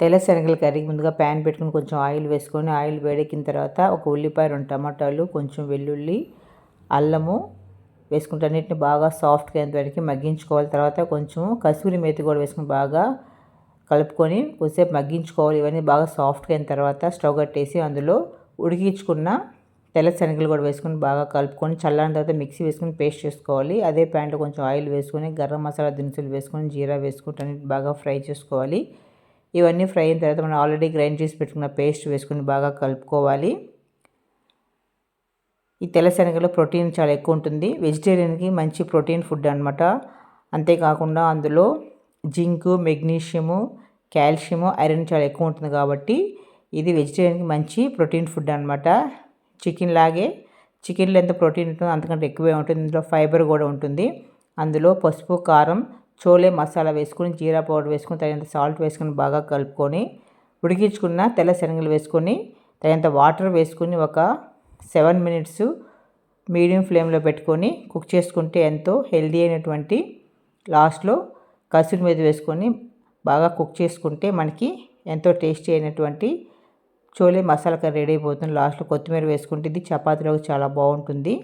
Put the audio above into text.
తెల్ల శనగల కర్రీకి ముందుగా ప్యాన్ పెట్టుకుని కొంచెం ఆయిల్ వేసుకొని ఆయిల్ వేడెక్కిన తర్వాత ఒక ఉల్లిపాయ రెండు టమాటాలు కొంచెం వెల్లుల్లి అల్లము వేసుకుంటే అన్నింటిని బాగా సాఫ్ట్గా అయ్యేంతవరకు మగ్గించుకోవాలి. తర్వాత కొంచెం కసూరి మేతి కూడా వేసుకుని బాగా కలుపుకొని కొద్దిసేపు మగ్గించుకోవాలి. ఇవన్నీ బాగా సాఫ్ట్గా అయిన తర్వాత స్టవ్ కట్టేసి అందులో ఉడికించుకున్న తెల్ల శనగలు కూడా వేసుకొని బాగా కలుపుకొని చల్లారిన తర్వాత మిక్సీ వేసుకొని పేస్ట్ చేసుకోవాలి. అదే ప్యాన్లో కొంచెం ఆయిల్ వేసుకొని గరం మసాలా దినుసులు వేసుకొని జీరా వేసుకుంటే బాగా ఫ్రై చేసుకోవాలి. ఇవన్నీ ఫ్రై అయిన తర్వాత మనం ఆల్రెడీ గ్రైండ్ చేసి పెట్టుకున్న పేస్ట్ వేసుకుని బాగా కలుపుకోవాలి. ఈ తెల్లశనగలో ప్రోటీన్ చాలా ఎక్కువ ఉంటుంది. వెజిటేరియన్కి మంచి ప్రోటీన్ ఫుడ్ అనమాట అంతేకాకుండా అందులో జింకు మెగ్నీషియము కాల్షియము ఐరన్ చాలా ఎక్కువ ఉంటుంది కాబట్టి ఇది వెజిటేరియన్కి మంచి ప్రోటీన్ ఫుడ్ అనమాట చికెన్ లాగే చికెన్లో ఎంత ప్రోటీన్ ఉంటుందో అంతకంటే ఎక్కువే ఉంటుంది. ఇందులో ఫైబర్ కూడా ఉంటుంది. అందులో పసుపు కారం చోలే మసాలా వేసుకొని జీరా పౌడర్ వేసుకొని తగినంత సాల్ట్ వేసుకొని బాగా కలుపుకొని ఉడికించుకున్న తెల్ల శనగలు వేసుకొని తగినంత వాటర్ వేసుకొని ఒక సెవెన్ మినిట్స్ మీడియం ఫ్లేమ్లో పెట్టుకొని కుక్ చేసుకుంటే ఎంతో హెల్దీ అయినటువంటి లాస్ట్లో కసూరి మీద వేసుకొని బాగా కుక్ చేసుకుంటే మనకి ఎంతో టేస్టీ అయినటువంటి చోలే మసాలా కర్రీ రెడీ అయిపోతుంది. లాస్ట్లో కొత్తిమీర వేసుకుంటే ఇది చపాతీలోకి చాలా బాగుంటుంది.